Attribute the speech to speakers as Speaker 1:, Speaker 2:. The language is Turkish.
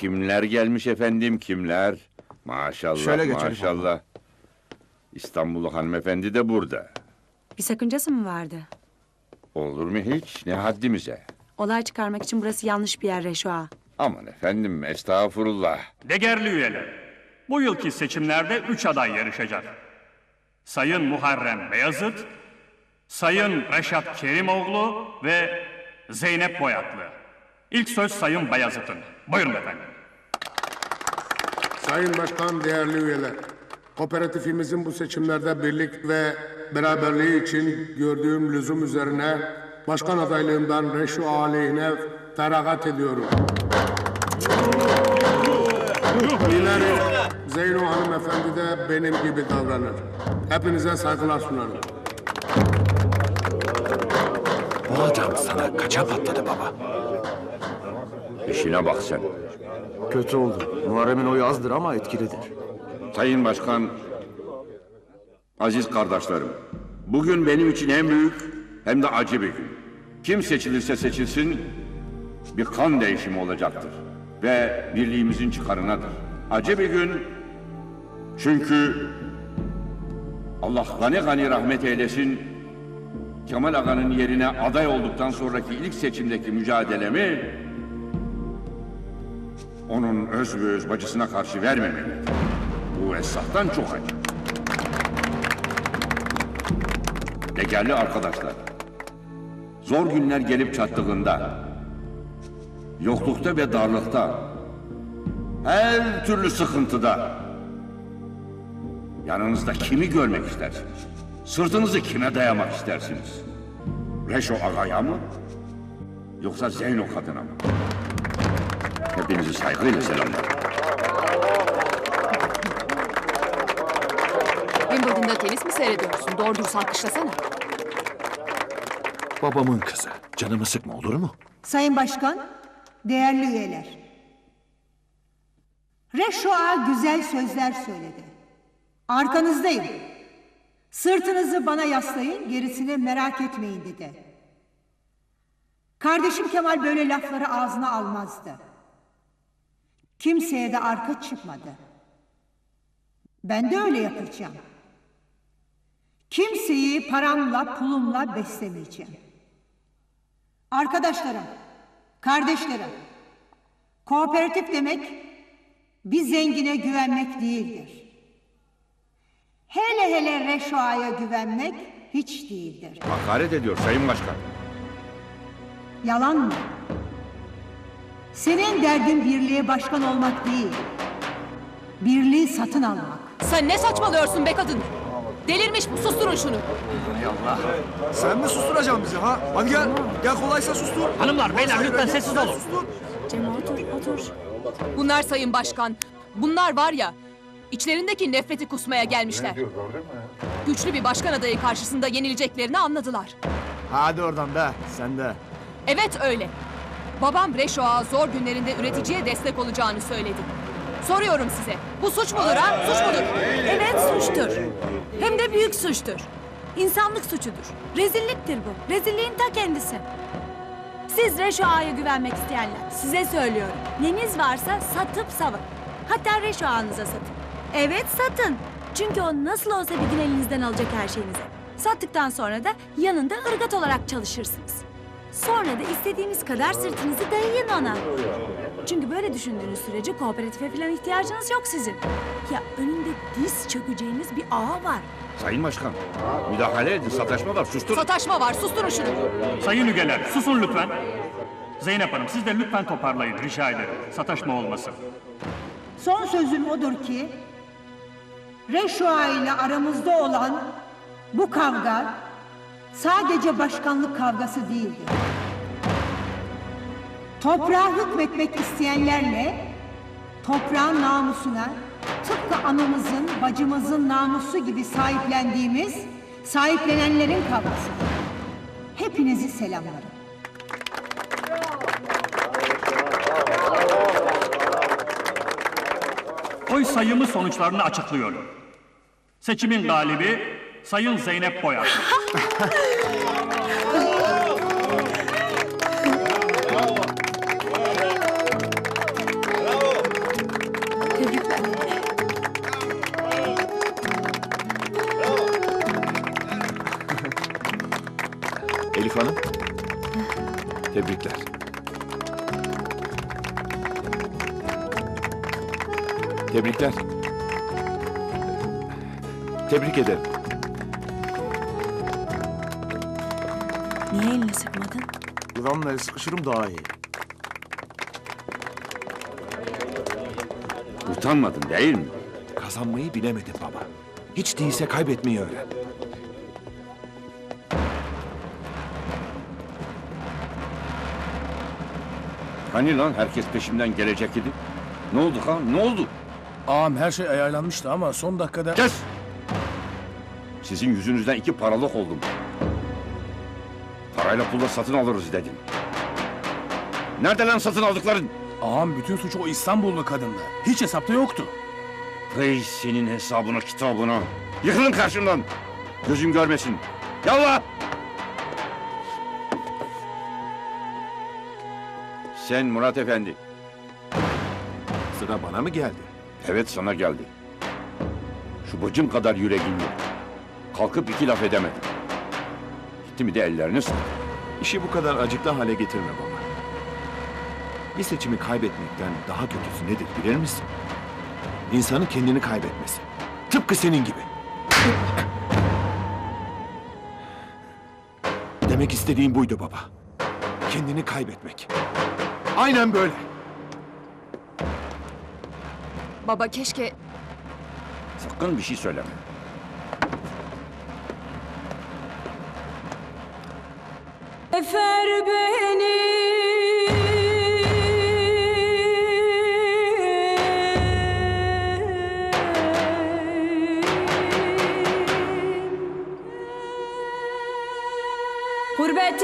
Speaker 1: Kimler gelmiş efendim kimler? Maşallah
Speaker 2: Şöyle geçelim
Speaker 1: maşallah. İstanbullu hanımefendi de burada.
Speaker 3: Bir sakıncası mı vardı?
Speaker 1: Olur mu hiç? Ne haddimize?
Speaker 3: Olay çıkarmak için burası yanlış bir yer Reşo ağa.
Speaker 1: Aman efendim estağfurullah.
Speaker 4: Değerli üyeler, bu yılki seçimlerde üç aday yarışacak. Sayın Muharrem Beyazıt, Sayın Reşat Kerimoğlu ve Zeynep Boyatlı. İlk söz Sayın Beyazıt'ın. Buyurun efendim.
Speaker 5: Sayın Başkan, değerli üyeler. Kooperatifimizin bu seçimlerde birlik ve beraberliği için gördüğüm lüzum üzerine başkan adaylığından Reşu aleyhine feragat ediyorum. Dilerim Zeyno hanımefendi de benim gibi davranır. Hepinize saygılar sunarım.
Speaker 2: Bu adam sana kaça patladı baba?
Speaker 1: İşine bak sen.
Speaker 2: Kötü oldu. Muharrem'in oyu azdır ama etkilidir.
Speaker 1: Sayın Başkan, aziz kardeşlerim. Bugün benim için hem büyük hem de acı bir gün. Kim seçilirse seçilsin bir kan değişimi olacaktır. Ve birliğimizin çıkarınadır. Acı bir gün çünkü Allah gani gani rahmet eylesin Kemal Aga'nın yerine aday olduktan sonraki ilk seçimdeki mücadelemi onun öz ve öz bacısına karşı vermemeli. Bu esnaftan çok acı. Değerli arkadaşlar, zor günler gelip çattığında, yoklukta ve darlıkta, her türlü sıkıntıda, yanınızda kimi görmek istersiniz? Sırtınızı kime dayamak istersiniz? Reşo Aga'ya mı? Yoksa Zeyno kadına mı? Hepinizi saygıyla selamlarım.
Speaker 6: Wimbledon'da tenis mi seyrediyorsun? Doğru dürüst alkışlasana.
Speaker 2: Babamın kızı. Canımı sıkma olur mu?
Speaker 7: Sayın Başkan, değerli üyeler. Reşo'a güzel sözler söyledi. Arkanızdayım. Sırtınızı bana yaslayın, gerisini merak etmeyin dedi. Kardeşim Kemal böyle lafları ağzına almazdı. Kimseye de arka çıkmadı. Ben de öyle yapacağım. Kimseyi paramla, pulumla beslemeyeceğim. Arkadaşlarım, kardeşlerim, kooperatif demek bir zengine güvenmek değildir. Hele hele Reşoa'ya güvenmek hiç değildir.
Speaker 1: Hakaret ediyor Sayın Başkan.
Speaker 7: Yalan mı? Senin derdin birliğe başkan olmak değil. Birliği satın almak.
Speaker 6: Sen ne saçmalıyorsun be kadın? Delirmiş bu. Susturun şunu.
Speaker 2: Sen mi susturacaksın bizi ha? Hadi gel. Gel kolaysa sustur.
Speaker 4: Hanımlar, beyler lütfen sessiz olun.
Speaker 3: Cem otur, otur.
Speaker 6: Bunlar sayın başkan. Bunlar var ya, içlerindeki nefreti kusmaya gelmişler. Güçlü bir başkan adayı karşısında yenileceklerini anladılar.
Speaker 2: Hadi oradan be. Sen de.
Speaker 6: Evet öyle. Babam Reşo'a zor günlerinde üreticiye destek olacağını söyledi. Soruyorum size, bu suç mudur ha? Suç mudur?
Speaker 3: Evet suçtur. Hem de büyük suçtur. İnsanlık suçudur. Rezilliktir bu. Rezilliğin ta kendisi. Siz Reşo Ağa'ya güvenmek isteyenler, size söylüyorum. Neniz varsa satıp savun. Hatta Reşo Ağa'nıza satın. Evet satın. Çünkü o nasıl olsa bir gün elinizden alacak her şeyinizi. Sattıktan sonra da yanında ırgat olarak çalışırsınız. Sonra da istediğiniz kadar sırtınızı dayayın ona. Çünkü böyle düşündüğünüz sürece kooperatife falan ihtiyacınız yok sizin. Ya önünde diz çökeceğiniz bir ağa var.
Speaker 1: Sayın Başkan, müdahale edin. Sataşma var. Sustur.
Speaker 6: Sataşma var, susturun şunu.
Speaker 4: Sayın üyeler, susun lütfen. Zeynep Hanım, siz de lütfen toparlayın, rica ederim. Sataşma olmasın.
Speaker 7: Son sözüm odur ki Reşoa ile aramızda olan bu kavga sadece başkanlık kavgası değildir. Toprağa hükmetmek isteyenlerle toprağın namusuna tıpkı anamızın, bacımızın namusu gibi sahiplendiğimiz sahiplenenlerin kavgası. Hepinizi selamlarım.
Speaker 4: Oy sayımı sonuçlarını açıklıyorum. Seçimin galibi Sayın Zeynep Boyatlı.
Speaker 8: Tebrikler. Tebrikler. Tebrik ederim.
Speaker 3: Niye elini sıkmadın?
Speaker 2: Yılanla el sıkışırım daha iyi.
Speaker 1: Utanmadın değil mi?
Speaker 8: Kazanmayı bilemedin baba. Hiç değilse kaybetmeyi öğren.
Speaker 1: Hani lan herkes peşimden gelecek idi? Ne oldu kan? Ne oldu?
Speaker 2: Ağam her şey ayarlanmıştı ama son dakikada...
Speaker 1: Kes! Sizin yüzünüzden iki paralık oldum. Parayla pulla satın alırız dedim. Nerede lan satın aldıkların?
Speaker 2: Ağam bütün suç o İstanbullu kadında. Hiç hesapta yoktu.
Speaker 1: Hey senin hesabına kitabına. Yıkılın karşımdan. Gözüm görmesin. Yallah! Sen Murat Efendi.
Speaker 8: Sıra bana mı geldi?
Speaker 1: Evet sana geldi. Şu bacım kadar yüreğin yok. Kalkıp iki laf edemedim. Gitti mi de ellerini sıktı.
Speaker 8: İşi bu kadar acıklı hale getirme baba. Bir seçimi kaybetmekten daha kötüsü nedir bilir misin? İnsanın kendini kaybetmesi. Tıpkı senin gibi. Demek istediğim buydu baba. Kendini kaybetmek. Aynen böyle.
Speaker 6: Baba keşke
Speaker 1: Sakın bir şey söyleme.
Speaker 3: Efer beni Gurbet